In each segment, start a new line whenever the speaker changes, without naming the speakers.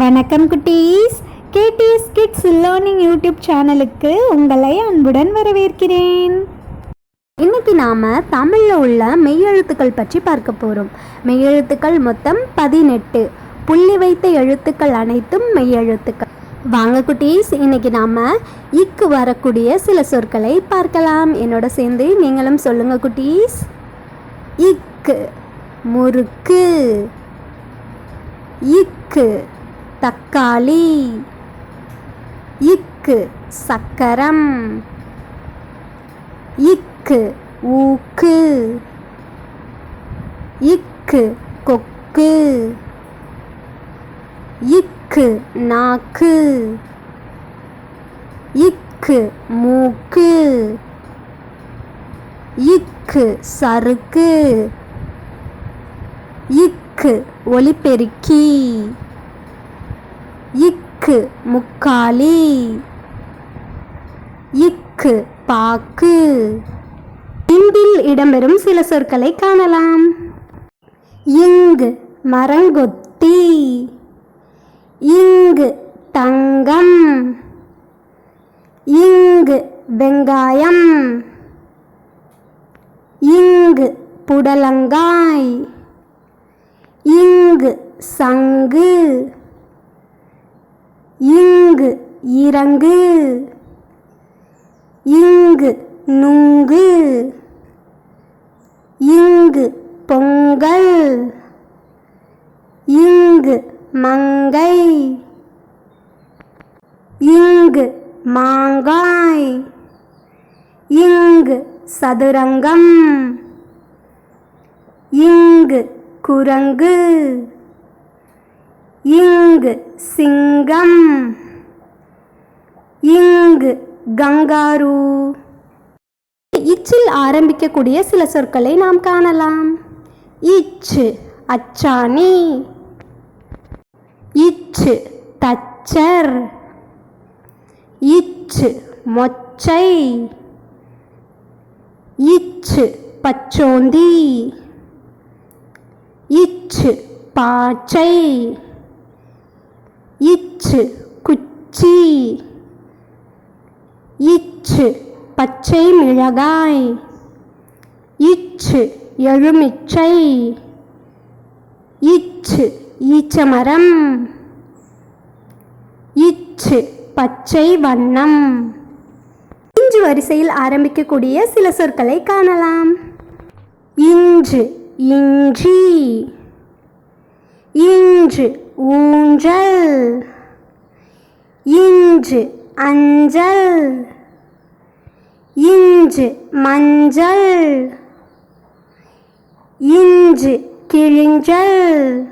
வணக்கம் குட்டீஸ். KDS kids learning YouTube சேனலுக்கு உங்களை அன்புடன் வரவேற்கிறேன். இன்னைக்கு நாம் தமிழில் உள்ள மெய்யெழுத்துக்கள் பற்றி பார்க்க போகிறோம் மெய்யெழுத்துக்கள் மொத்தம் பதினெட்டு. புள்ளி வைத்த எழுத்துக்கள் அனைத்தும் மெய்யெழுத்துக்கள். வாங்க குட்டீஸ் இன்னைக்கு நாம் இக்கு வரக்கூடிய சில சொற்களை பார்க்கலாம். என்னோட சேர்ந்து நீங்களும் சொல்லுங்க குட்டீஸ். இக்கு முறுக்கு. இக்கு தக்காளி. இக்கு சக்கரம். இக்கு ஊக்கு. இக்கு கொக்கு. இக்கு நாக்கு. இக்கு மூக்கு. இக்கு சறுக்கு இக்கு ஒலிபெருக்கி இக்கு முக்காலி. இக்கு பாக்கு. இந்தில் இடம்பெறும் சில சொற்களை காணலாம். இங்கு மரங்கொத்தி. இங்கு தங்கம். இங்கு வெங்காயம். இங்கு புடலங்காய். இங்கு சங்கு. இங்கு இறங்கு. இங்கு நுங்கு. இங்கு பொங்கல். இங்கு மங்கை. இங்கு மாங்காய். இங்கு சதுரங்கம். இங்கு குரங்கு. இங்கு சிங்கம். இங்கு கங்காரு. இச்சில் ஆரம்பிக்கக்கூடிய சில சொற்களை நாம் காணலாம். இச்சு அச்சாணி. இச்சு தச்சர். இச்சு மொச்சை. இச்சு பச்சோந்தி. இச்சு பாச்சை. இச்சு குச்சி. இச்சு பச்சை மிளகாய். இச்சு எலுமிச்சை. இச்சு ஈச்சமரம். இச்சு பச்சை வண்ணம். இஞ்சு வரிசையில் ஆரம்பிக்கக்கூடிய சில சொற்களை காணலாம். இஞ்சு இஞ்சி. இன்று ஊஞ்சல். இன்று அஞ்சல். இன்று மஞ்சள். இன்று கிழிஞ்சல்.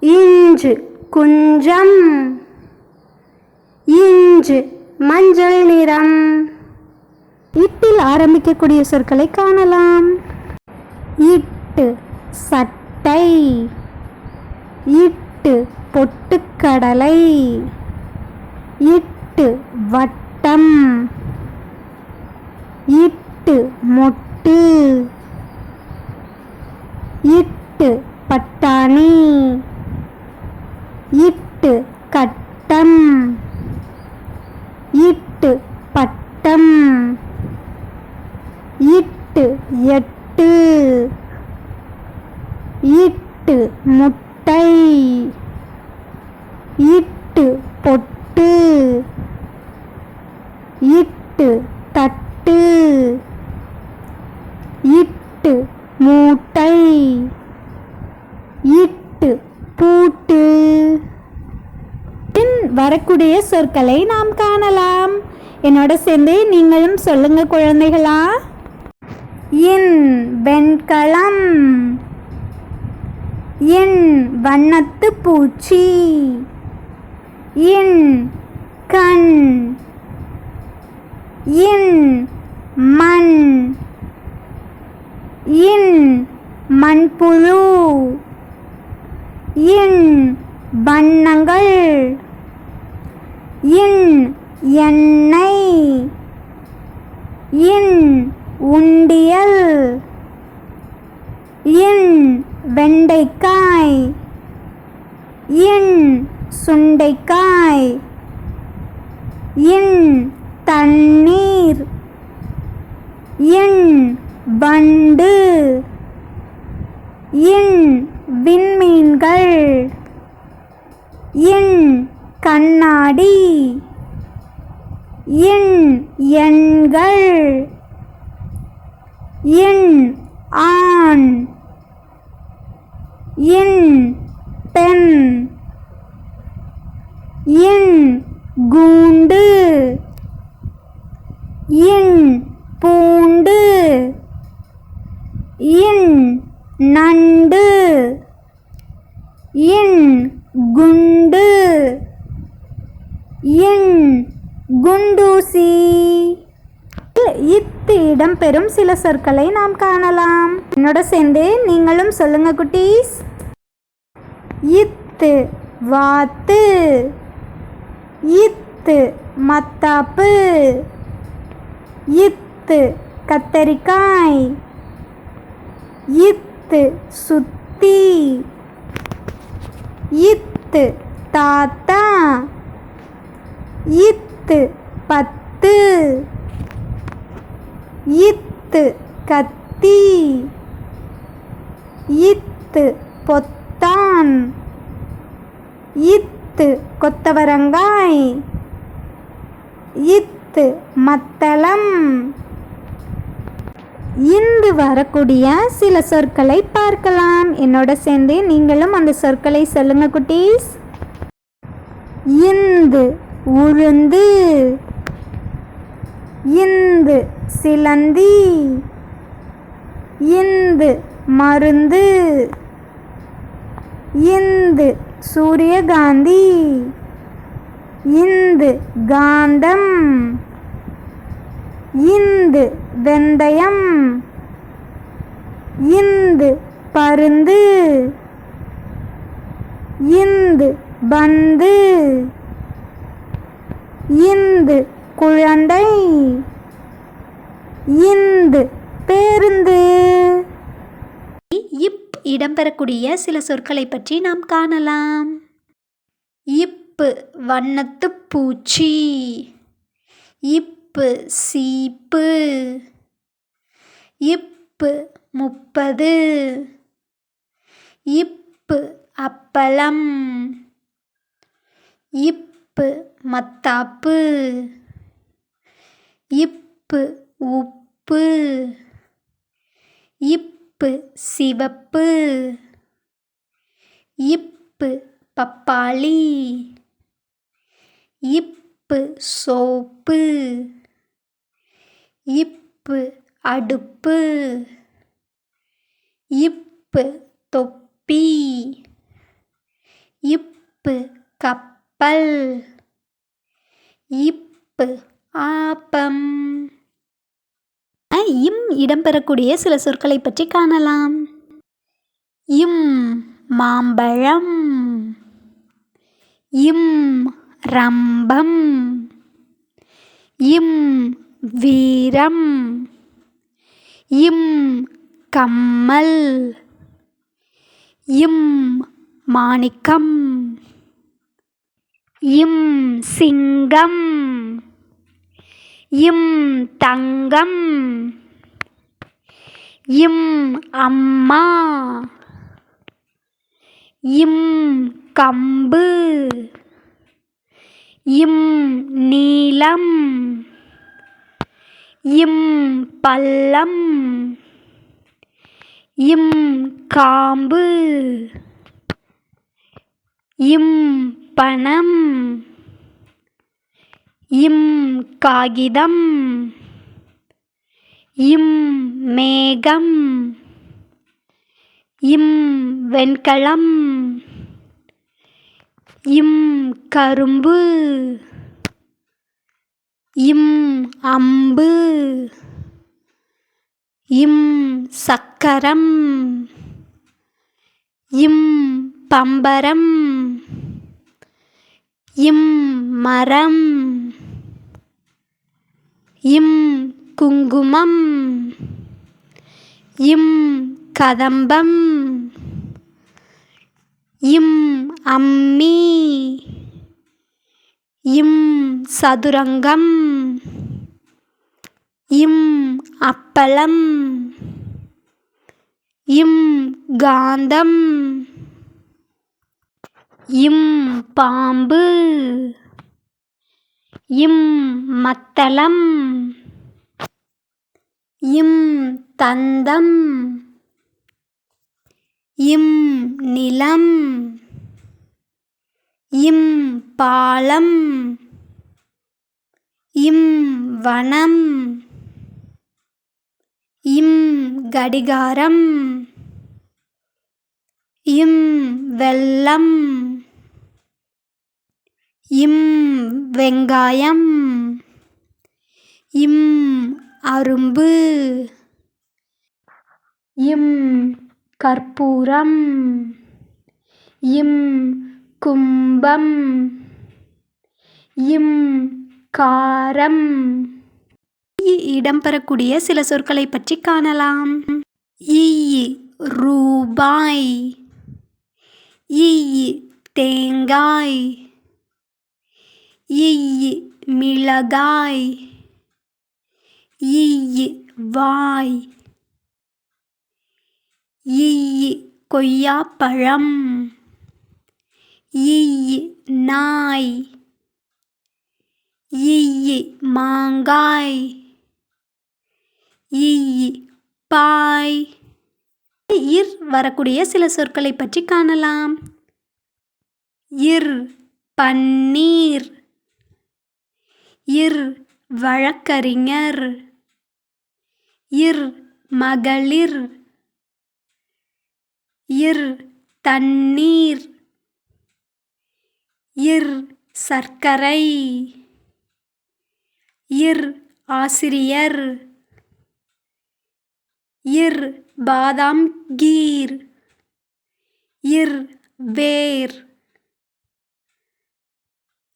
இன்று குஞ்சம் இன்று மஞ்சள் நிறம். இட்டில் ஆரம்பிக்கக்கூடிய சொற்களை காணலாம். இட்டு சட்டை. இட்டு பொட்டுக்கடலை. இட்டு வட்டம். இட்டு மொட்டு. இட்டு பட்டாணி. இட்டு கட்டம். இட்டு பட்டம். இட்டு எட்டு. இட்டு முட்டை. இட்டு பொட்டு. இட்டு தட்டு. இட்டு மூட்டை. இட்டு பூட்டு. பின் வரக்கூடிய சொற்களை நாம் காணலாம். என்னோட சேர்ந்து நீங்களும் சொல்லுங்க குழந்தைகளா. இன் வெண்கலம். இன் வண்ணத்து பூச்சி. இன் கண். இன் மண். இன் மண்புழு. இன் வண்ணங்கள். இன் எண்ணெய். இன் உண்டியல். இன் வெண்டைக்காய். இன் சுண்டைக்காய். இன் தண்ணீர். இன் வண்டு. இன் விண்மீன்கள். இன் கண்ணாடி. இன் எண்கள். இன் ஆண். இன் பெண். இன் கூண்டு. இன் பூண்டு. இன் நண்டு. இன் குண்டு. இன் குண்டூசி. இத்து இடம்பெறும் சில சொற்களை நாம் காணலாம். என்னோட சேர்ந்து நீங்களும் சொல்லுங்க குட்டீஸ். இத்து வாத்து. இத்து மத்தாப்பு. இத்து கத்தரிக்காய். இத்து சுத்தி. இத்து தாத்தா. இத்து பத்து. இத்து கத்தி. இத்து பொத்தான் இத்து கொத்தவரங்காய். இத்து மத்தளம். இன்று வரக்கூடிய சில சொற்களை பார்க்கலாம். என்னோட சேர்ந்து நீங்களும் அந்த சொற்களை சொல்லுங்க குட்டீஸ். இந்து உளுந்து இந்து சிலந்தி. இந்து மருந்து. இந்து சூரியகாந்தி. இந்து காந்தம். இந்து வெந்தயம். இந்து பருந்து. இந்து பந்து. இந்து குழந்தை. இந்து பேருந்து. இடம்பெறக்கூடிய சில சொற்களை பற்றி நாம் காணலாம். இப்பு வண்ணத்து பூச்சி. இப்பு சீப்பு. இப்பு முப்பது. இப்பு அப்பளம். இப்பு மத்தாப்பு. இப்பு உப்பு. இப்பு சிவப்பு. இப்பு பப்பாளி. இப்பு சோப்பு. இப்பு அடுப்பு. இப்பு தொப்பி. இப்பு கப்பல். இப்பு ஆப்பம். இம் இடம்பெறக்கூடிய சில சொற்களை பற்றி காணலாம். இம் மாம்பழம். இம் ரம்பம். இம் வீரம். இம் கம்மல். இம் மாணிக்கம். இம் சிங்கம். இம் தங்கம். இம் அம்மா. இம் கம்பு. இம் நீளம் இம் பள்ளம். இம் காம்பு. இம் பணம். இம் காகிதம். இம் மேகம் இம் வெண்கலம் இம் கரும்பு இம் அம்பு இம் சக்கரம் இம் பம்பரம் இம் மரம் இம் குங்குமம். இம் கதம்பம். இம் அம்மி. இம் சதுரங்கம். இம் அப்பளம். இம் காந்தம். இம் பாம்பு. இம் மத்தளம். இம் தந்தம். இம் நிலம். இம் பாலம். இம் வனம். இம் கடிகாரம். இம் வெள்ளம். இம் வெங்காயம். இம் அரும்பு. இம் கற்பூரம். இம் கும்பம். இம் காரம். இடம்பெறக்கூடிய சில சொற்களை பற்றி காணலாம். ஈ ரூபாய். ஈ தேங்காய். ஈ மிளகாய். ஈ வாய். ஈ கொய்யாப்பழம் ஈ நாய். ஈ மாங்காய். ஈ பாய். இர் வரக்கூடிய சில சொற்களை பற்றி காணலாம். இர் பன்னீர். இர் வழக்கறிஞர். இர் மகளிர். இர் தண்ணீர். இர் சர்க்கரை. இர் ஆசிரியர். இர் பாதாம் கீர். இர் வேர்.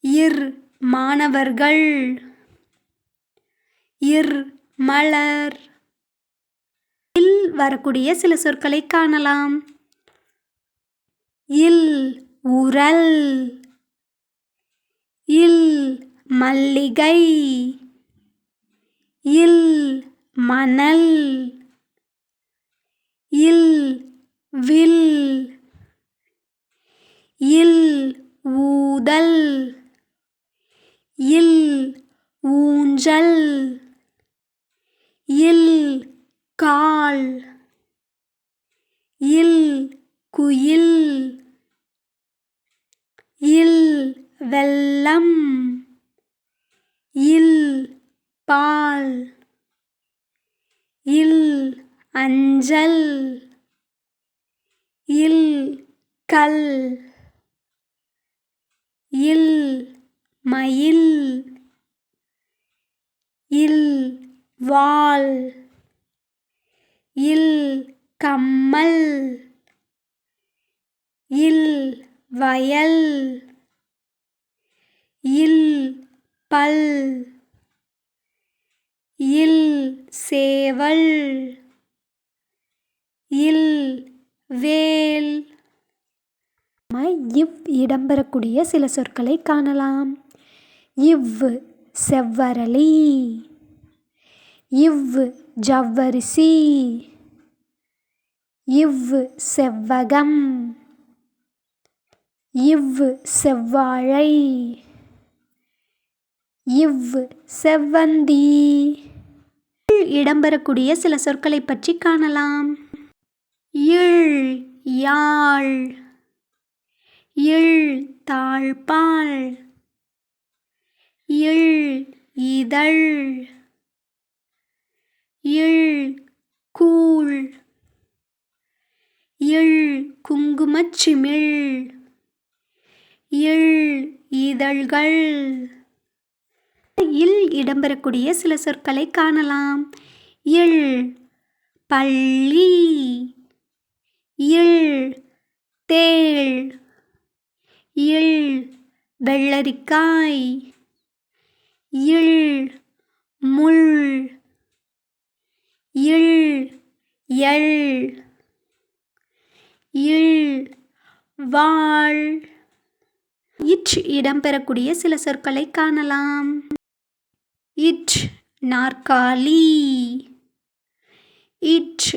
இர் மாணவர்கள். இர் மலர். வரக்கூடிய சில சொற்களை காணலாம். இல் உரல் இல் மல்லிகை. இல் மணல். இல் வில். இல் ஊதல். இல் ஊஞ்சல். இல் கால் இல் குயில் இல் வெள்ளம் இல் பால் இல் அஞ்சல் இல் கல் இல் மயில் இல் வாள் இல் கம்மல். இல் வயல். இல் பல். இல் சேவல். இல் வேல். இவ் இடம்பெறக்கூடிய சில சொற்களை காணலாம். இவ் செவ்வரளி. இவ் ஜவ்வரிசி. இவ் செவ்வகம். இவ் செவ்வாழை. இவ் செவ்வந்தி. இடம்பெறக்கூடிய சில சொற்களை பற்றி காணலாம். இழ் யாழ். இழ் தாழ்பால் இழ் இதழ். இள் கூழ். இள் குங்குமச்சிமிழ் இள் இதழ்கள். இல் இடம்பெறக்கூடிய சில சொற்களை காணலாம். இள் பள்ளி. இள் தேள். இள் வெள்ளரிக்காய். இள் முள் இல் எள் இல். வாழ். இச் இடம்பெறக்கூடிய சில சொற்களை காணலாம். இச் நாற்காலி. இச்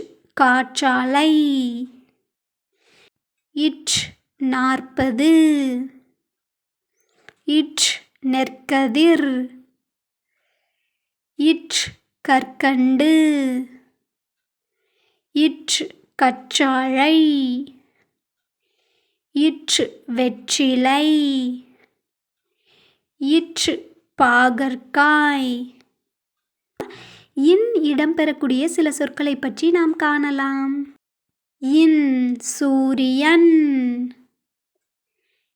காற்றாலை. இச் நாற்பது. இச் நெற்கதிர். இச் கற்கண்டு. இற்று கற்றாழை. இற்று வெற்றிலை. இற்று பாகற்காய். இன் இடம்பெறக்கூடிய சில சொற்களை பற்றி நாம் காணலாம். இன் சூரியன்.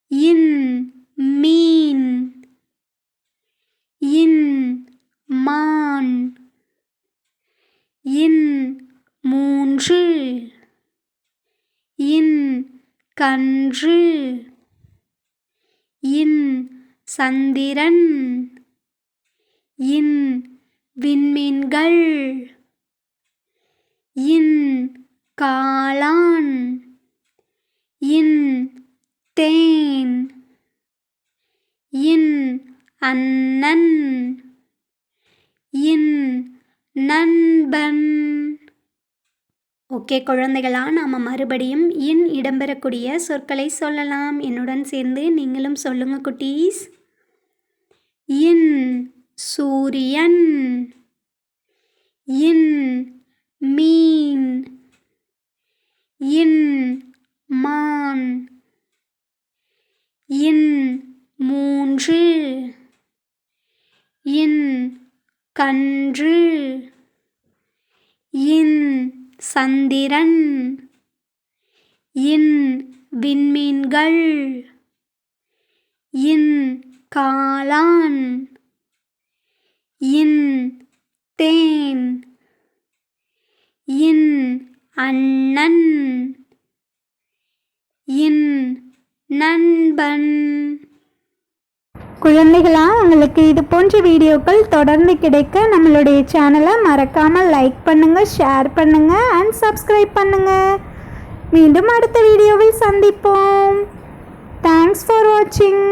இன் மீன். இன் மான். இன் மூன்று. இன் கன்று. இன் சந்திரன். இன் விண்மீன்கள். இன் காளான். இன் தேன். இன் அண்ணன். இன் நண்பன். ஓகே குழந்தைகளா நாம் மறுபடியும் இன் இடம்பெறக்கூடிய சொற்களை சொல்லலாம். என்னுடன் சேர்ந்து நீங்களும் சொல்லுங்க குட்டீஸ். இன் சூரியன். இன் மீன். இன் மான். இன் மூன்று. இன் கன்று. இன் சந்திரன். இன் விண்மீன்கள். இன் காளான். இன் தேன். இன் அண்ணன். இன் நண்பன். குழந்தைகளா உங்களுக்கு இது போன்ற வீடியோக்கள் தொடர்ந்து கிடைக்க நம்மளுடைய சேனலை மறக்காமல் லைக் பண்ணுங்கள் ஷேர் பண்ணுங்கள் அண்ட் சப்ஸ்கிரைப் பண்ணுங்கள் மீண்டும் அடுத்த வீடியோவில் சந்திப்போம். தேங்க்ஸ் ஃபார் வாட்சிங்